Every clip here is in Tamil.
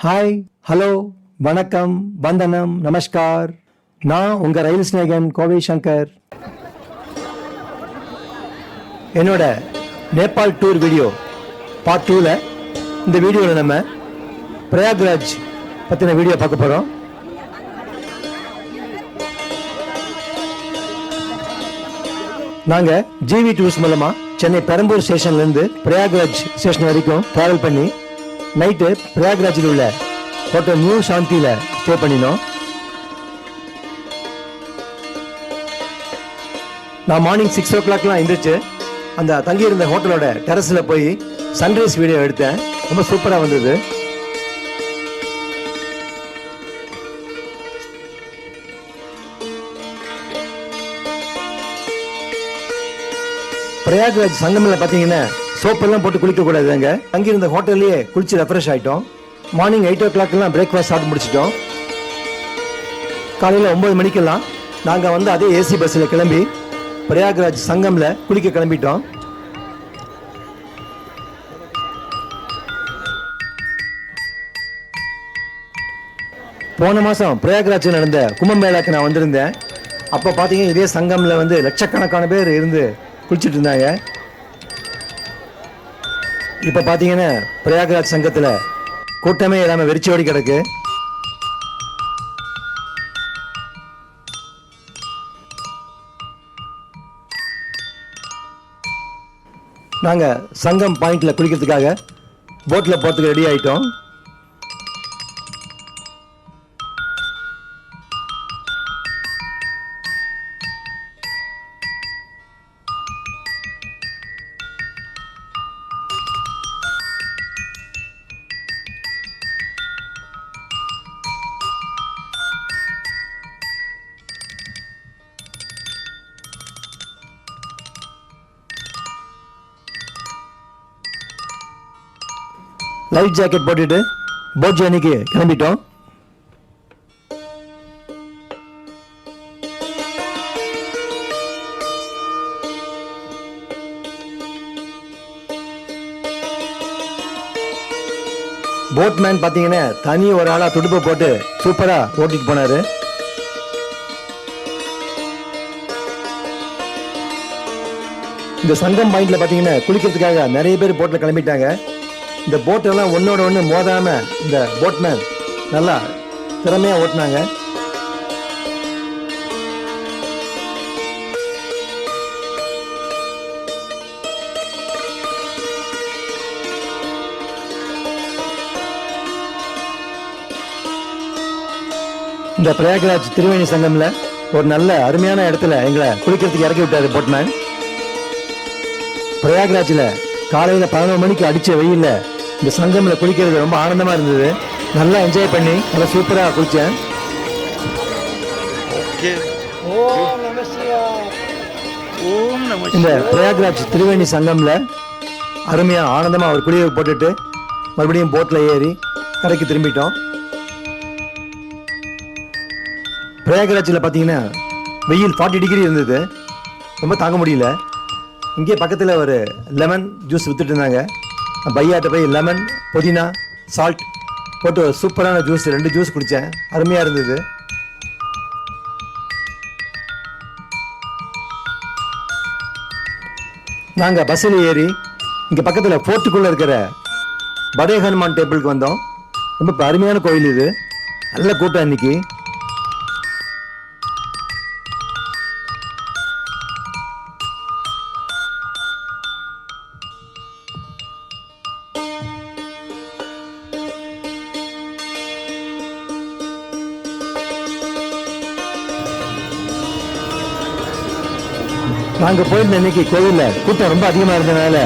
ஹாய் ஹலோ வணக்கம் வந்தனம் நமஸ்கார். நான் உங்கள் ரயில் ஸ்நேகன் கோவை சங்கர் என்னோட நேபாள் டூர் வீடியோ பார்ட் டூவில் இந்த வீடியோவில் நம்ம பிரயாக்ராஜ் பற்றின வீடியோ பார்க்க போகிறோம் நாங்கள் ஜிவி டூர்ஸ் மூலமாக சென்னை பெரம்பூர் ஸ்டேஷன்லேருந்து பிரயாக்ராஜ் ஸ்டேஷன் வரைக்கும் ட்ராவல் பண்ணி நைட்டு பிரயாக்ராஜில் உள்ள ஹோட்டல் நியூ சாந்தியில் ஸ்டே பண்ணினோம். நான் மார்னிங் சிக்ஸ் ஓ கிளாக்லாம் எந்திரிச்சு அந்த தங்கியிருந்த ஹோட்டலோட டெரஸில் போய் சன்ரைஸ் வீடியோ எடுத்தேன். ரொம்ப சூப்பராக வந்தது. பிரயாக்ராஜ் சங்கமில் பார்த்தீங்கன்னா சோப்பெல்லாம் போட்டு குளிக்க கூடாது தங்கியிருந்த ஹோட்டல்லையே குளிச்சு ரெஃப்ரெஷ் ஆயிட்டோம். மார்னிங் எயிட் ஓ கிளாக்லாம் பிரேக்ஃபாஸ்ட் சாப்பிட்டு முடிச்சிட்டோம். காலையில் ஒன்பது மணிக்கெல்லாம் நாங்கள் வந்து அதே ஏசி பஸ்ஸில் கிளம்பி பிரயாக்ராஜ் சங்கமில் குளிக்க கிளம்பிட்டோம். போன மாதம் பிரயாக்ராஜில் நடந்த கும்பமேளாக்கு நான் வந்திருந்தேன். அப்போ பார்த்தீங்கன்னா இதே சங்கமில் வந்து லட்சக்கணக்கான பேர் இருந்து குளிச்சுட்டு இருந்தாங்க. இப்போ பார்த்தீங்கன்னா பிரயாக்ராஜ் சங்கத்தில் கூட்டமே இல்லாமல் வெறிச்சோடி கிடக்கு. நாங்கள் சங்கம் பாயிண்டில் குளிக்கிறதுக்காக போட்டில் போகிறதுக்கு ரெடி ஆயிட்டோம். லைஃப் ஜாக்கெட் போட்டுட்டு போட் ஜேர்னிக்கு கிளம்பிட்டோம். போட்மேன் பார்த்தீங்கன்னா தனி ஒரு ஆளாக துடுப்பு போட்டு சூப்பராக ஓட்டிட்டு போனாரு. இந்த சங்கம் பாயிண்ட்ல பார்த்தீங்கன்னா குளிக்கிறதுக்காக நிறைய பேர் போட்டில் கிளம்பிட்டாங்க. இந்த போட்டெல்லாம் ஒன்னோட ஒன்று மோதாம இந்த போட்மேன் நல்லா திறமையா ஓட்டினாங்க. இந்த பிரயாக்ராஜ் திருவேணி சங்கம்ல ஒரு நல்ல அருமையான இடத்துல எங்களை குளிக்கிறதுக்கு இறக்கி விட்டாரு போட்மேன் பிரயாக்ராஜில் காலையில் பதினொரு மணிக்கு அடித்த வெயில்ல இந்த சங்கமில் குளிக்கிறது ரொம்ப ஆனந்தமாக இருந்தது. நல்லா என்ஜாய் பண்ணி நல்லா ஓம் நம இந்த பிரயாக்ராஜ் திருவேணி சங்கம்ல அருமையாக ஆனந்தமாக ஒரு குளியல் போட்டுட்டு மறுபடியும் போட்டில் ஏறி கரைக்கு திரும்பிட்டோம். பிரயாக்ராஜில் பார்த்தீங்கன்னா வெயில் ஃபார்ட்டி டிகிரி இருந்தது. ரொம்ப தாங்க முடியல. இங்கே பக்கத்தில் ஒரு லெமன் ஜூஸ் வித்துட்டு இருந்தாங்க. பையாட்ட போய் லெமன் புதினா சால்ட் போட்டு ஒரு சூப்பரான ஜூஸ் ரெண்டு ஜூஸ் குடித்தேன் அருமையாக இருந்தது. நாங்கள் பஸ்ஸில் ஏறி இங்கே பக்கத்தில் ஃபோர்ட்டுக்குள்ளே இருக்கிற படே ஹனுமான் டெம்பிளுக்கு வந்தோம். ரொம்ப அருமையான கோயில் இது. நல்ல கூட்டம் இன்னைக்கு. நாங்கள் போயிருந்த இன்னைக்கு கோவிலில். கூட்டம் ரொம்ப அதிகமாக இருந்ததுனால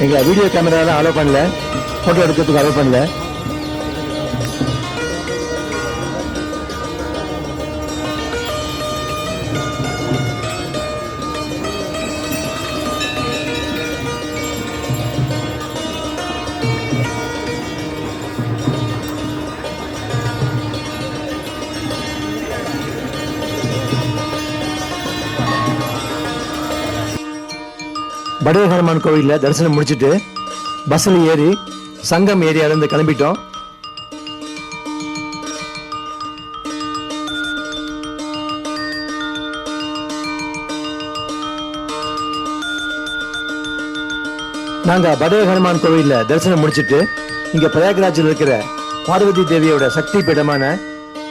எங்களை வீடியோ கேமராலாம் அலோவ் பண்ணல. ஃபோட்டோ எடுக்கிறதுக்கு அலோவ் பண்ணல. வடிவ ஹனுமான் கோவிலில் தரிசனம் முடிச்சுட்டு பஸ்ஸில் ஏறி சங்கம் ஏரியாவிலேருந்து கிளம்பிட்டோம். நாங்கள் படே ஹனுமான் கோவிலில் தரிசனம் முடிச்சுட்டு இங்கே பிரயாக்ராஜில் இருக்கிற பார்வதி தேவியோட சக்தி பீடமான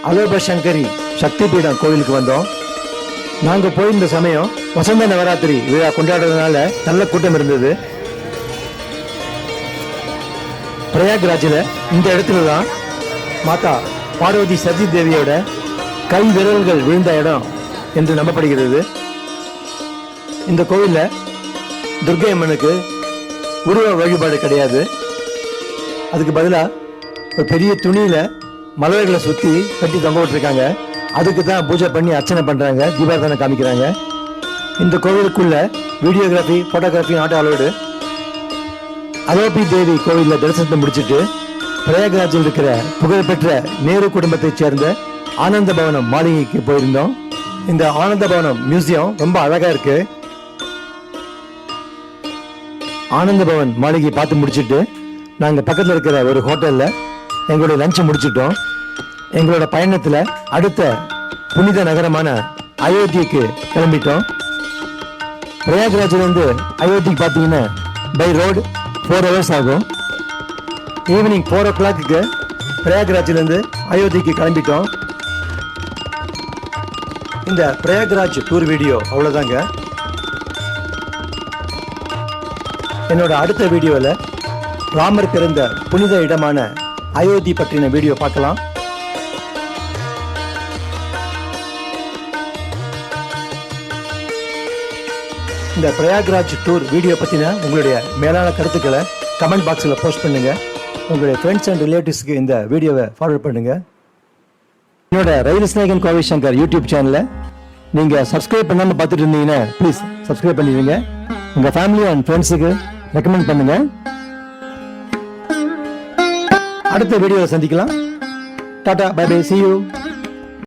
அலோபசங்கரி சக்தி பீடம் கோவிலுக்கு வந்தோம். நாங்க போயிருந்த சமயம் வசந்த நவராத்திரி விழா கொண்டாடுறதுனால நல்ல கூட்டம் இருந்தது. பிரயாக்ராஜில் இந்த இடத்துல தான் மாதா பார்வதி சதி தேவியோட கை விரல்கள் விழுந்த இடம் என்று நம்பப்படுகிறது. இந்த கோவில்ல துர்க்கை அம்மனுக்கு உருவ வழிபாடு கிடையாது. அதுக்கு பதிலா ஒரு பெரிய துணியில மலர்களை சுற்றி கட்டி தொங்க விட்டுருக்காங்க அதுக்கு தான் பூஜை பண்ணி அர்ச்சனை பண்ணுறாங்க தீபாரதனை காமிக்கிறாங்க. இந்த கோவிலுக்குள்ள videography photography not allowed Alopi Devi கோவிலில் தரிசனத்தை முடிச்சுட்டு பிரயாகராஜில் இருக்கிற புகழ்பெற்ற நேரு குடும்பத்தைச் சேர்ந்த ஆனந்த பவனம் மாளிகைக்கு போயிருந்தோம். இந்த ஆனந்த பவனம் மியூசியம் ரொம்ப அழகாக இருக்கு. ஆனந்த பவன் மாளிகை பார்த்து முடிச்சுட்டு நாங்கள் பக்கத்தில் இருக்கிற ஒரு ஹோட்டலில் எங்களுடைய லஞ்சை முடிச்சிட்டோம். எங்களோட பயணத்துல அடுத்த புனித நகரமான அயோத்திக்கு கிளம்பிட்டோம். பிரயாக்ராஜ்லேருந்து அயோத்திக்கு பார்த்தீங்கன்னா பை ரோடு ஃபோர் ஹவர்ஸ் ஆகும். ஈவினிங் ஃபோர் ஓ கிளாக்கு பிரயாக்ராஜ்லேருந்து அயோத்திக்கு கிளம்பிட்டோம். இந்த பிரயாக்ராஜ் டூர் வீடியோ அவ்வளோதாங்க என்னோட அடுத்த வீடியோவில் ராமர் பிறந்த புனித இடமான அயோத்தி பற்றின வீடியோ பார்க்கலாம். இந்த பிரயாக்ராஜ் டூர் வீடியோ பற்றின உங்களுடைய மேலான கருத்துக்களை கமெண்ட் பாக்ஸில் போஸ்ட் பண்ணுங்கள் உங்களுடைய ஃப்ரெண்ட்ஸ் அண்ட் ரிலேட்டிவ்ஸ்க்கு இந்த வீடியோவை ஃபார்வர்ட் பண்ணுங்கள் என்னோட ரயில் ஸ்நேகன் கோவை சங்கர் யூடியூப் சேனலை நீங்கள் சப்ஸ்கிரைப் பண்ணாமல் பார்த்துட்டு இருந்தீங்கன்னா ப்ளீஸ் சப்ஸ்கிரைப் பண்ணிடுங்க. உங்கள் ஃபேமிலி அண்ட் ஃப்ரெண்ட்ஸுக்கு ரெக்கமெண்ட் பண்ணுங்கள் அடுத்த வீடியோவில் சந்திக்கலாம். Tata bye bye see you